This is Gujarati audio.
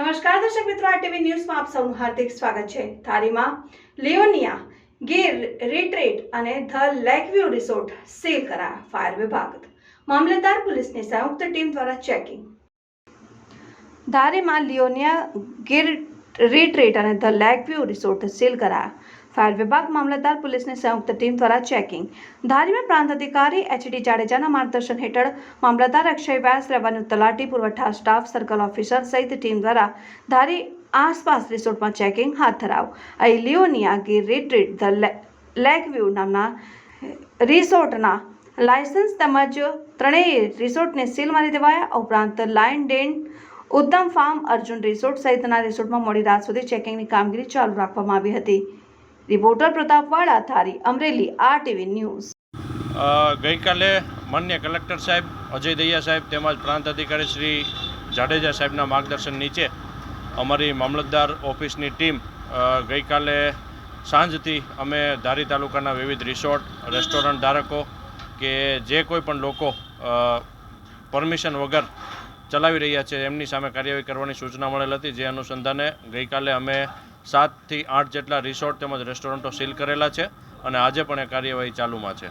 નમસ્કાર દર્શક મિત્રો આરટીવી ન્યૂઝમાં આપ સૌનું હાર્દિક સ્વાગત છે. થારીમાં લિયોનિયા, ગીર, રિટ્રીટ અને ધ લેકવ્યુ રિસોર્ટ સીલ કરાયા ફાયર વિભાગ. મામલતદાર પોલીસની સંયુક્ત ટીમ દ્વારા ચેકિંગ. ધારીમાં લિયોનિયા, ગીર, રિટ્રીટ અને ધ લેકવ્યુ રિસોર્ટ સીલ કરાયા ફાયર વિભાગ મામલતદાર પોલીસની સંયુક્ત ટીમ દ્વારા ચેકિંગ. ધારીમાં પ્રાંત અધિકારી એચડી જાડેજાના માર્ગદર્શન હેઠળ મામલતદાર અક્ષય વ્યાસ, રેવન્યુ તલાટી, પુરવઠા સ્ટાફ, સર્કલ ઓફિસર સહિત ટીમ દ્વારા ધારી આસપાસ રિસોર્ટમાં ચેકિંગ હાથ ધરાવ. અહીં Leonia Gir retreat the lakeview નામના રિસોર્ટના લાયસન્સ તેમજ ત્રણેય રિસોર્ટને સીલ મારી દેવાયા. ઉપરાંત લાયન ડેન ઉત્તમ ફાર્મ, અર્જુન રિસોર્ટ સહિતના રિસોર્ટમાં મોડી રાત સુધી ચેકિંગની કામગીરી ચાલુ રાખવામાં આવી હતી. રિપોર્ટર પ્રતાપવાળા થારી અમરેલી આર ટીવી ન્યૂઝ ગઈકાલે માન્ય કલેક્ટર સાહેબ અજય દૈયા સાહેબ તેમજ પ્રાંત અધિકારી શ્રી જાડેજા સાહેબના માર્ગદર્શન નીચે અમારી મામલતદાર ઓફિસની ટીમ ગઈકાલે સાંજથી અમે ધારી તાલુકાના વિવિધ રિસોર્ટ, રેસ્ટોરન્ટ ધારકો કે જે કોઈ પણ લોકો પરમિશન વગર ચલાવી રહ્યા છે, એમની સામે કાર્યવાહી કરવાની સૂચના મળેલ હતી. જે અનુસંધાને ગઈકાલે અમે સાતથી આઠ જેટલા રિસોર્ટ તેમજ રેસ્ટોરન્ટો સીલ કરેલા છે અને આજે પણ એ કાર્યવાહી ચાલુમાં છે.